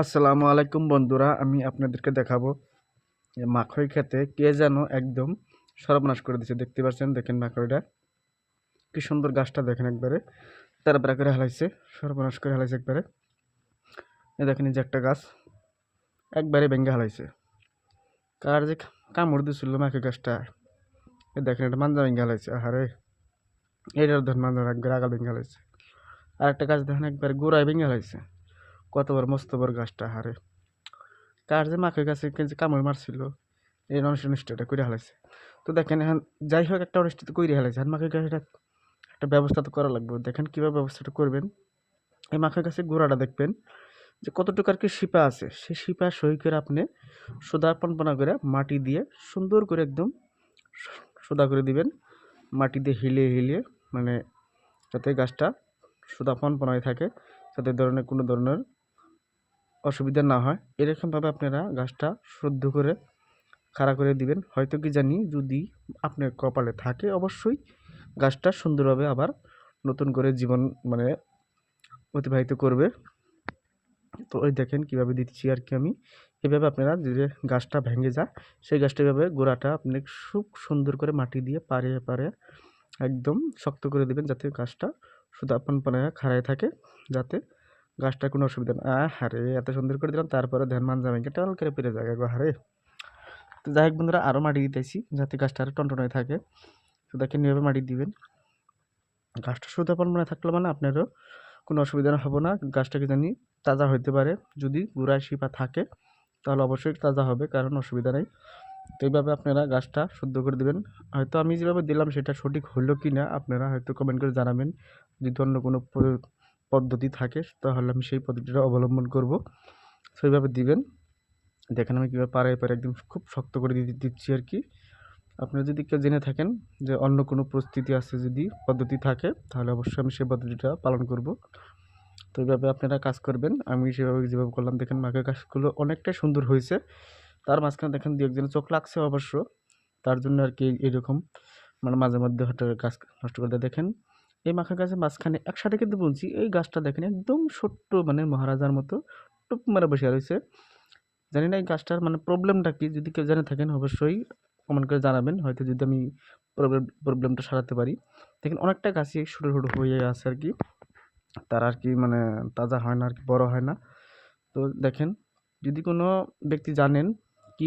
আসসালামু আলাইকুম বন্ধুরা, আমি আপনাদেরকে দেখাবো যে মাখই খেতে কে যেন একদম সর্বনাশ করে দিচ্ছে দেখতে পাচ্ছেন, দেখেন মাখইটা। কি সুন্দর গাছটা দেখেন একবারে। তারপরে করে হেলাইছে, সর্বনাশ করে হেলাইছে একবারে। এ দেখেন যে একটা গাছ, একবারে ভেঙে হেলাইছে। কার যে কামড় দিছিল মাখই গাছটা। এ দেখেন এটা মাঞ্জা ভেঙে হেলাইছে, আহারে। এইটার ধরেন মাঞ্জা একবার আগাল ভেঙে হেলাইছে। আর একটা গাছ দেখেন একবারে গোড়ায় ভেঙে হেলাইছে। কত বড় মস্ত গাছটা, হারে। কার যে মাকে গাছে কামড় মারছিল, এই অনুষ্ঠানটা করে হালাইছে। তো দেখেন, এখন যাই হোক, একটা অনুষ্ঠান করে হালাইছে আর মাকে গাছটা একটা ব্যবস্থা তো করা লাগবে। দেখেন কীভাবে ব্যবস্থাটা করবেন। এই মাখের গাছের গোড়াটা দেখবেন, যে কতটুকু আর কি শিপা আছে। সেই শিপা সই করে আপনি সোদা পনপনা করে মাটি দিয়ে সুন্দর করে একদম সোদা করে দিবেন। মাটি দিয়ে হিলিয়ে হিলিয়ে মানে যাতে গাছটা সোদা পনপনায় থাকে, যাতে ধরনের কোনো ধরনের অসুবিধা না হয়। এরকমভাবে আপনারা গাছটা শুদ্ধ করে খাড়া করে দিবেন। হয়তো কি জানি যদি আপনার কপালে থাকে অবশ্যই গাছটা সুন্দরভাবে আবার নতুন করে জীবন মানে অতিবাহিত করবে। তো ওই দেখেন কীভাবে দিচ্ছি আর কি আমি। এভাবে আপনারা যে গাছটা ভেঙে যায়, সেই গাছটা এভাবে গোড়াটা আপনি খুব সুন্দর করে মাটি দিয়ে পারে পারে একদম শক্ত করে দেবেন যাতে গাছটা শুধু আপন পানে খাড়ায় থাকে, যাতে গাছটার কোনো অসুবিধা নেই না হারে, এত সুন্দর করে দিলাম, তারপরে ধ্যান মান যাবে টাল করে পেরে যায় গো হারে। তো যাই হোক বন্ধুরা আরও মাটি দিতেছি, যাতে গাছটা আরও টনটন হয়ে থাকে। তো দেখেন এভাবে মাটি দিবেন। গাছটা শুধু আপনার মনে থাকলে মানে আপনারও কোনো অসুবিধা হবে না। গাছটাকে জানি তাজা হইতে পারে। যদি গুড়ায় শিপা থাকে, তাহলে অবশ্যই তাজা হবে, কারণ অসুবিধা নেই। তো এইভাবে আপনারা গাছটা শুদ্ধ করে দেবেন। হয়তো আমি যেভাবে দিলাম, সেটা সঠিক হলো কি না আপনারা হয়তো কমেন্ট করে জানাবেন। যদি অন্য কোনো পদ্ধতি থাকে, তাহলে আমি সেই পদ্ধতিটা অবলম্বন করব। সেইভাবে দিবেন। দেখেন আমি কীভাবে পাড়ায় পারে একদম খুব শক্ত করে দিচ্ছি আর কি। আপনারা যদি কেউ জেনে থাকেন যে অন্য কোনো পরিস্থিতি আছে যদি পদ্ধতি থাকে, তাহলে অবশ্যই আমি সেই পদ্ধতিটা পালন করব। তো এইভাবে আপনারা কাজ করবেন। আমি সেভাবে যেভাবে করলাম, দেখেন মাকে কাজগুলো অনেকটাই সুন্দর হয়েছে। তার মাঝখানে দেখেন দু একজনের চোখ লাগছে অবশ্য। তার জন্য আর কি এরকম মানে মাঝে মধ্যে হঠাৎ গাছ নষ্ট করতে দেখেন এই মাখা গাছের মাঝখানে একসাথে কিন্তু বলছি এই গাছটা দেখেন একদম ছোট্ট মানে মহারাজার মতো, টুপ মারা বসে রয়েছে। জানি না এই গাছটার মানে প্রবলেমটা কি, যদি কেউ জেনে থাকেন অবশ্যই কমেন্ট করে জানাবেন। হয়তো যদি আমি প্রবলেম প্রবলেমটা সারাতে পারি। দেখেন অনেকটা গাছই ছোটো ছোটো হয়ে আছে আর কি। তার আর কি মানে তাজা হয় না আর কি, বড় হয় না। তো দেখেন যদি কোনো ব্যক্তি জানেন কি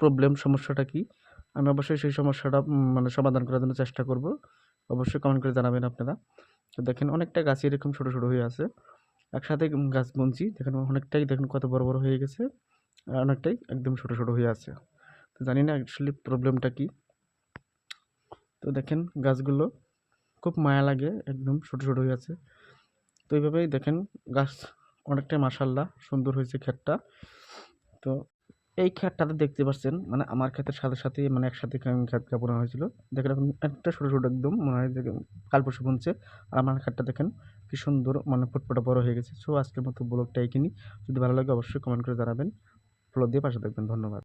প্রবলেম সমস্যাটা কি, আমি অবশ্যই সেই সমস্যাটা মানে সমাধান করার জন্য চেষ্টা করব। অবশ্যই কমেন্ট করে জানাবেন আপনারা। তো দেখেন অনেকটা গাছ এরকম ছোটো ছোটো হয়ে আছে। একসাথে গাছ বুনছি। দেখেন অনেকটাই দেখেন কত বড় বড় হয়ে গেছে। আর অনেকটাই একদম ছোটো ছোটো হয়ে আছে। তো জানি না অ্যাকচুয়ালি প্রবলেমটা কি। তো দেখেন গাছগুলো খুব মায়া লাগে, একদম ছোটো ছোটো হয়ে আছে। তো এইভাবেই দেখেন গাছ অনেকটাই মাসাল্লাহ সুন্দর হয়েছে ক্ষেতটা। তো এই ক্ষেতটাতে দেখতে পাচ্ছেন মানে আমার ক্ষেতের সাথে সাথে মানে একসাথে ক্ষেত কাপড় হয়েছিল। দেখেন এখন একটা ছোটো ছোটো একদম, মনে হয় কাল পরশু বুনছে। আর আমার ক্ষেতটা দেখেন কি সুন্দর মানে ফুটফোটা বড় হয়ে গেছে। সো আজকের মতো ব্লগটা এখানেই যদি ভালো লাগে অবশ্যই কমেন্ট করে জানাবেন। ফলো দিয়ে পাশে থাকবেন। ধন্যবাদ।